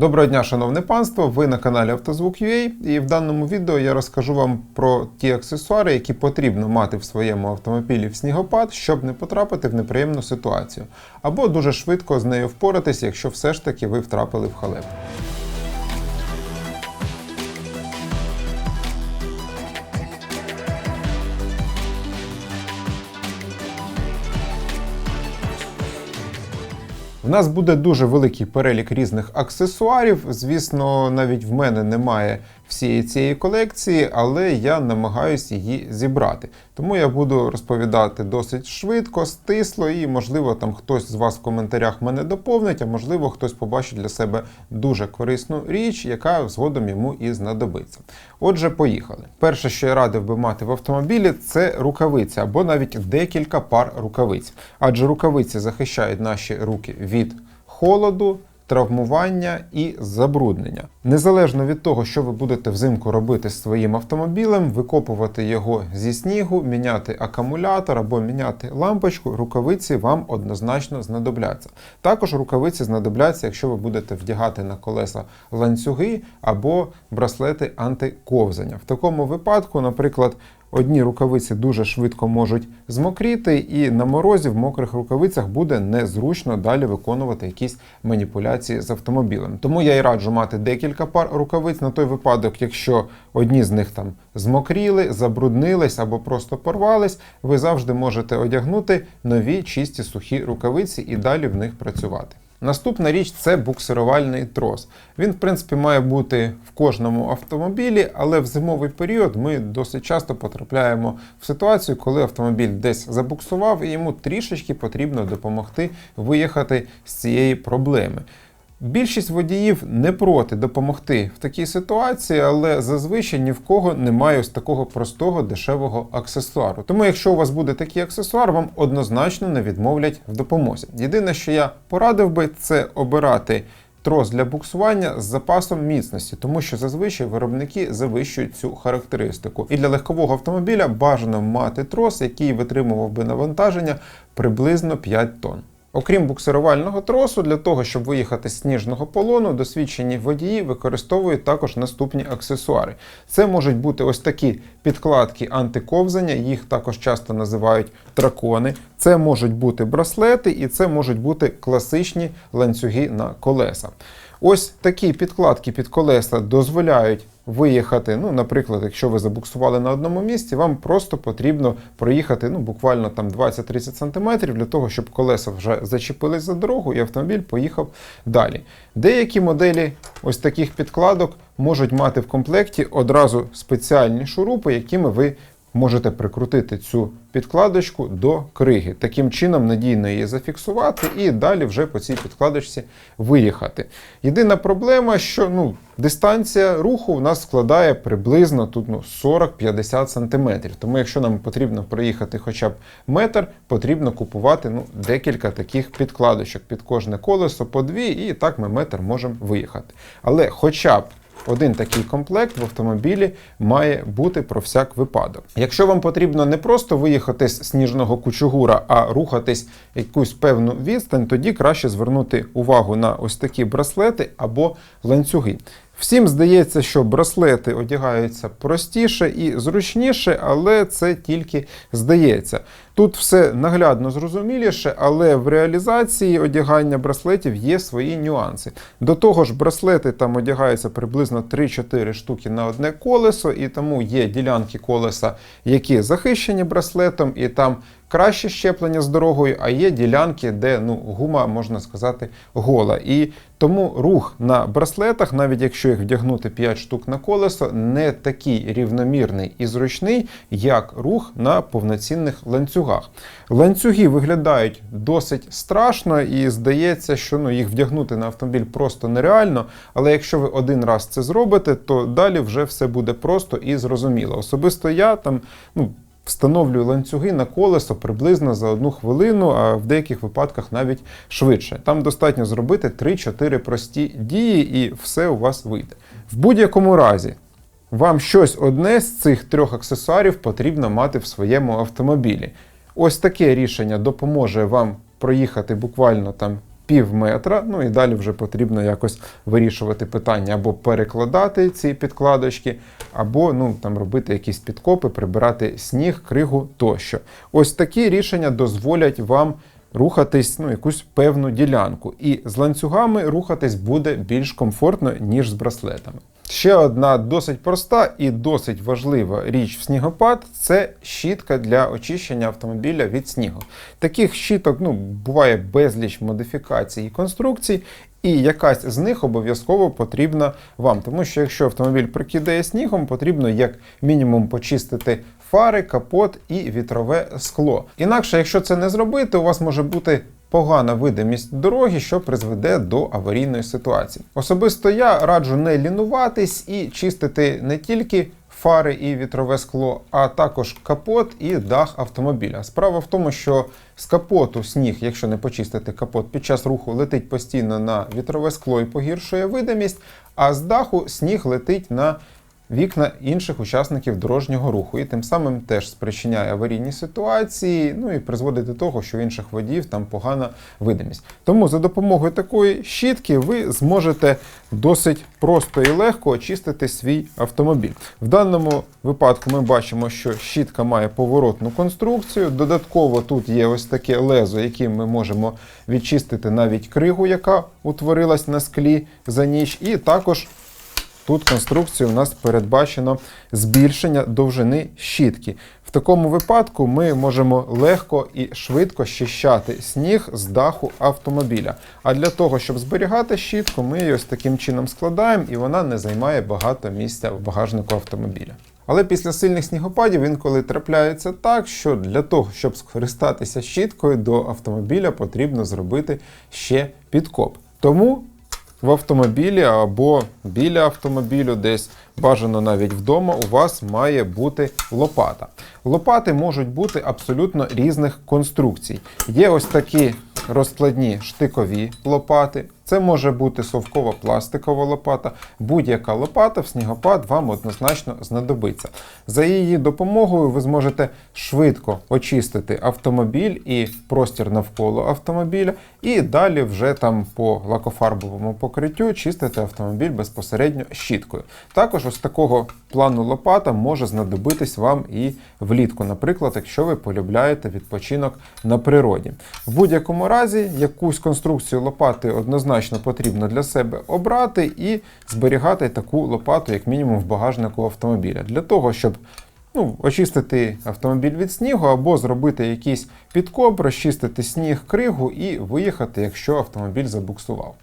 Доброго дня, шановне панство! Ви на каналі Автозвук.ua і в даному відео я розкажу вам про ті аксесуари, які потрібно мати в своєму автомобілі в снігопад, щоб не потрапити в неприємну ситуацію, або дуже швидко з нею впоратись, якщо все ж таки ви втрапили в халепу. В нас буде дуже великий перелік різних аксесуарів. Звісно, навіть в мене немає всієї цієї колекції, але я намагаюся її зібрати. Тому я буду розповідати досить швидко, стисло, і, можливо, там хтось з вас в коментарях мене доповнить, а можливо, хтось побачить для себе дуже корисну річ, яка згодом йому і знадобиться. Отже, поїхали. Перше, що я радив би мати в автомобілі, це рукавиця або навіть декілька пар рукавиць. Адже рукавиці захищають наші руки від холоду. Травмування і забруднення. Незалежно від того, що ви будете взимку робити з своїм автомобілем, викопувати його зі снігу, міняти акумулятор або міняти лампочку, рукавиці вам однозначно знадобляться. Також рукавиці знадобляться, якщо ви будете вдягати на колеса ланцюги або браслети антиковзання. В такому випадку, наприклад, Одні рукавиці дуже швидко можуть змокріти, і на морозі в мокрих рукавицях буде незручно далі виконувати якісь маніпуляції з автомобілем. Тому я і раджу мати декілька пар рукавиць на той випадок, якщо одні з них там змокріли, забруднились або просто порвались, ви завжди можете одягнути нові чисті сухі рукавиці і далі в них працювати. Наступна річ це буксирувальний трос. Він, в принципі, має бути в кожному автомобілі, але в зимовий період ми досить часто потрапляємо в ситуацію, коли автомобіль десь забуксував, і йому трішечки потрібно допомогти виїхати з цієї проблеми. Більшість водіїв не проти допомогти в такій ситуації, але зазвичай ні в кого немає ось такого простого дешевого аксесуару. Тому, якщо у вас буде такий аксесуар, вам однозначно не відмовлять в допомозі. Єдине, що я порадив би, це обирати. Трос для буксування з запасом міцності, тому що зазвичай виробники завищують цю характеристику. І для легкового автомобіля бажано мати трос, який витримував би навантаження приблизно 5 тонн. Окрім буксирувального тросу, для того, щоб виїхати з сніжного полону, досвідчені водії використовують також наступні аксесуари. Це можуть бути ось такі підкладки антиковзання, їх також часто називають дракони. Це можуть бути браслети, і це можуть бути класичні ланцюги на колеса. Ось такі підкладки під колеса дозволяють виїхати. Ну, наприклад, якщо ви забуксували на одному місці, вам просто потрібно проїхати ну, буквально там 20-30 см для того, щоб колеса вже зачепились за дорогу і автомобіль поїхав далі. Деякі моделі ось таких підкладок можуть мати в комплекті одразу спеціальні шурупи, якими ви можете прикрутити цю підкладочку до криги. Таким чином надійно її зафіксувати і далі вже по цій підкладочці виїхати. Єдина проблема, що ну, дистанція руху в нас складає приблизно тут ну, 40-50 см. Тому якщо нам потрібно проїхати хоча б метр, потрібно купувати ну, декілька таких підкладочок під кожне колесо по дві, і так ми метр можемо виїхати. Але хоча б один такий комплект в автомобілі має бути про всяк випадок. Якщо вам потрібно не просто виїхати з сніжного кучугура, а рухатись якусь певну відстань, тоді краще звернути увагу на ось такі браслети або ланцюги. Всім здається, що браслети одягаються простіше і зручніше, але це тільки здається. Тут все наглядно зрозуміліше, але в реалізації одягання браслетів є свої нюанси. До того ж, браслети там одягаються приблизно 3-4 штуки на одне колесо, і тому є ділянки колеса, які захищені браслетом, і там краще щеплення з дорогою, а є ділянки, де ну, гума, можна сказати, гола. І тому рух на браслетах, навіть якщо їх вдягнути 5 штук на колесо, не такий рівномірний і зручний, як рух на повноцінних ланцюгах. Ланцюги виглядають досить страшно, і здається, що ну, їх вдягнути на автомобіль просто нереально. Але якщо ви один раз це зробите, то далі вже все буде просто і зрозуміло. Особисто я там, ну. Встановлюю ланцюги на колесо приблизно за одну хвилину, а в деяких випадках навіть швидше. Там достатньо зробити 3-4 прості дії, і все у вас вийде. В будь-якому разі, вам щось одне з цих трьох аксесуарів потрібно мати в своєму автомобілі. Ось таке рішення допоможе вам проїхати буквально там пів метра. Ну і далі вже потрібно якось вирішувати питання або перекладати ці підкладочки, або ну, там, робити якісь підкопи, прибирати сніг, кригу тощо. Ось такі рішення дозволять вам рухатись ну, якусь певну ділянку. І з ланцюгами рухатись буде більш комфортно, ніж з браслетами. Ще одна досить проста і досить важлива річ в снігопад це щітка для очищення автомобіля від снігу. Таких щіток ну, буває безліч модифікацій і конструкцій, і якась з них обов'язково потрібна вам. Тому що якщо автомобіль прикидає снігом, потрібно як мінімум почистити фари, капот і вітрове скло. Інакше, якщо це не зробити, у вас може бути погана видимість дороги, що призведе до аварійної ситуації. Особисто я раджу не лінуватись і чистити не тільки фари і вітрове скло, а також капот і дах автомобіля. Справа в тому, що з капоту сніг, якщо не почистити капот, під час руху летить постійно на вітрове скло і погіршує видимість, а з даху сніг летить на вікна інших учасників дорожнього руху, і тим самим теж спричиняє аварійні ситуації, ну і призводить до того, що в інших водіїв там погана видимість. Тому за допомогою такої щітки ви зможете досить просто і легко очистити свій автомобіль. В даному випадку ми бачимо, що щітка має поворотну конструкцію. Додатково тут є ось таке лезо, яким ми можемо відчистити навіть кригу, яка утворилась на склі за ніч, і також Тут конструкцією у нас передбачено збільшення довжини щітки. В такому випадку ми можемо легко і швидко щищати сніг з даху автомобіля. А для того, щоб зберігати щітку, ми її ось таким чином складаємо і вона не займає багато місця в багажнику автомобіля. Але після сильних снігопадів інколи трапляється так, що для того, щоб скористатися щіткою до автомобіля, потрібно зробити ще підкоп. Тому в автомобілі або біля автомобілю, десь бажано навіть вдома, у вас має бути лопата. Лопати можуть бути абсолютно різних конструкцій. Є ось такі розкладні штикові лопати. Це може бути совкова пластикова лопата. Будь-яка лопата в снігопад вам однозначно знадобиться. За її допомогою ви зможете швидко очистити автомобіль і простір навколо автомобіля, і далі вже там по лакофарбовому покриттю чистити автомобіль безпосередньо щіткою. Також ось такого плану лопата може знадобитись вам і влітку, наприклад, якщо ви полюбляєте відпочинок на природі. В будь-якому разі якусь конструкцію лопати однозначно потрібно для себе обрати і зберігати таку лопату, як мінімум, в багажнику автомобіля, для того, щоб ну, очистити автомобіль від снігу або зробити якийсь підкоп, розчистити сніг, кригу і виїхати, якщо автомобіль забуксував.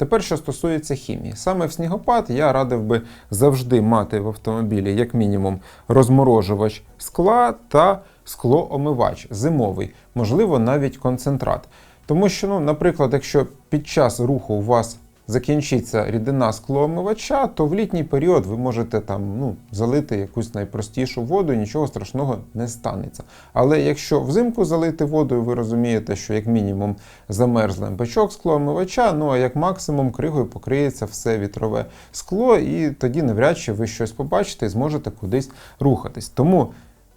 Тепер, що стосується хімії, саме в снігопад я радив би завжди мати в автомобілі, як мінімум, розморожувач скла та склоомивач зимовий, можливо, навіть концентрат. Тому що, ну, наприклад, якщо під час руху у вас закінчиться рідина склоомивача, то в літній період ви можете там ну, залити якусь найпростішу воду і нічого страшного не станеться. Але якщо взимку залити водою, ви розумієте, що як мінімум замерзлий бачок склоомивача, ну а як максимум кригою покриється все вітрове скло, і тоді навряд чи ви щось побачите і зможете кудись рухатись. Тому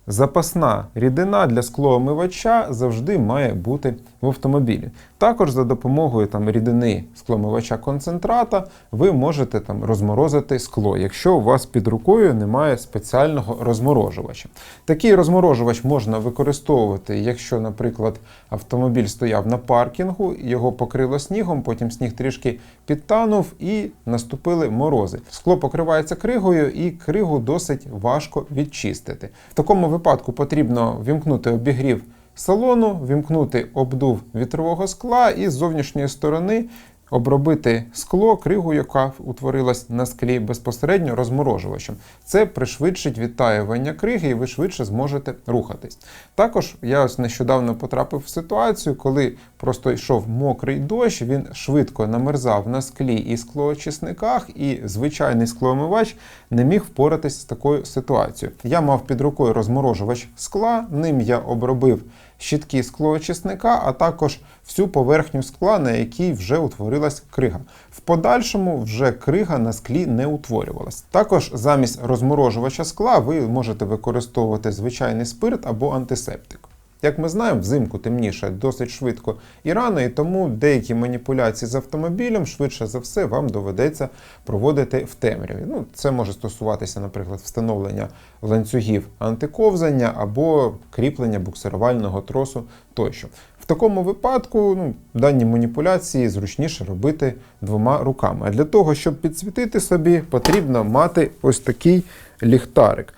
Запасна рідина для склоомивача завжди має бути в автомобілі. Також за допомогою там, рідини склоомивача концентрата ви можете там, розморозити скло, якщо у вас під рукою немає спеціального розморожувача. Такий розморожувач можна використовувати, якщо, наприклад, автомобіль стояв на паркінгу, його покрило снігом, потім сніг трішки підтанув і наступили морози. Скло покривається кригою, і кригу досить важко відчистити. В такому випадку потрібно вімкнути обігрів салону, вімкнути обдув вітрового скла і з зовнішньої сторони обробити скло, кригу, яка утворилась на склі безпосередньо розморожувачем. Це пришвидшить відтаювання криги, і ви швидше зможете рухатись. Також я ось нещодавно потрапив в ситуацію, коли просто йшов мокрий дощ, він швидко намерзав на склі і склоочисниках, і звичайний склоомивач не міг впоратись з такою ситуацією. Я мав під рукою розморожувач скла, ним я обробив щітки склоочисника, а також всю поверхню скла, на якій вже утворилась крига. В подальшому вже крига на склі не утворювалась. Також замість розморожувача скла ви можете використовувати звичайний спирт або антисептик. Як ми знаємо, взимку темніше досить швидко і рано, і тому деякі маніпуляції з автомобілем швидше за все вам доведеться проводити в темряві. Ну, це може стосуватися, наприклад, встановлення ланцюгів антиковзання або кріплення буксирувального тросу тощо. В такому випадку ну, дані маніпуляції зручніше робити двома руками. А для того, щоб підсвітити собі, потрібно мати ось такий ліхтарик.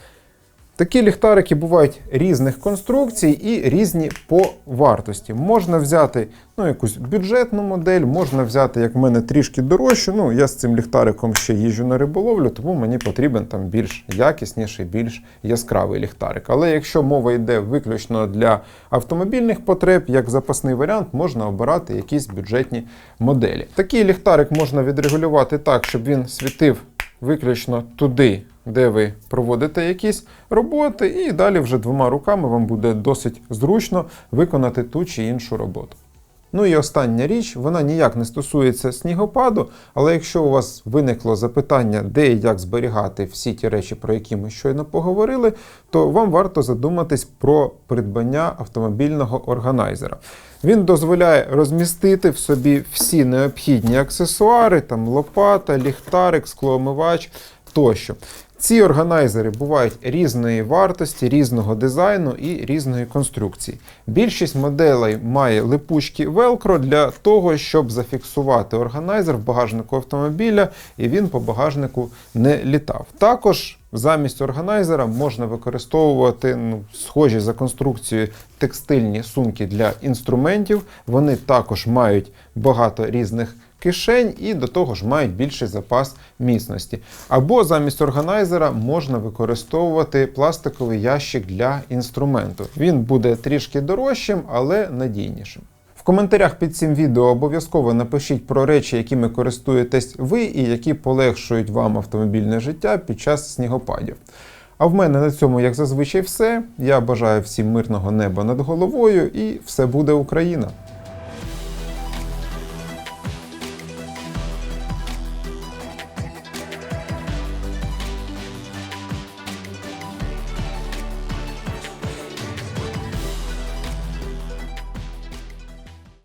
Такі ліхтарики бувають різних конструкцій і різні по вартості. Можна взяти ну, якусь бюджетну модель, можна взяти, як в мене, трішки дорожчу. Ну, я з цим ліхтариком ще їжджу на риболовлю, тому мені потрібен там більш якісніший, більш яскравий ліхтарик. Але якщо мова йде виключно для автомобільних потреб, як запасний варіант, можна обирати якісь бюджетні моделі. Такий ліхтарик можна відрегулювати так, щоб він світив виключно туди, де ви проводите якісь роботи, і далі вже двома руками вам буде досить зручно виконати ту чи іншу роботу. Ну і остання річ, вона ніяк не стосується снігопаду, але якщо у вас виникло запитання, де і як зберігати всі ті речі, про які ми щойно поговорили, то вам варто задуматись про придбання автомобільного органайзера. Він дозволяє розмістити в собі всі необхідні аксесуари, там лопата, ліхтарик, склоомивач тощо. Ці органайзери бувають різної вартості, різного дизайну і різної конструкції. Більшість моделей має липучки Velcro для того, щоб зафіксувати органайзер в багажнику автомобіля, і він по багажнику не літав. Також замість органайзера можна використовувати ну, схожі за конструкцією текстильні сумки для інструментів. Вони також мають багато різних кишень і до того ж мають більший запас міцності. Або замість органайзера можна використовувати пластиковий ящик для інструменту. Він буде трішки дорожчим, але надійнішим. Коментарях під цим відео обов'язково напишіть про речі, якими користуєтесь ви і які полегшують вам автомобільне життя під час снігопадів. А в мене на цьому, як зазвичай, все. Я бажаю всім мирного неба над головою і все буде Україна!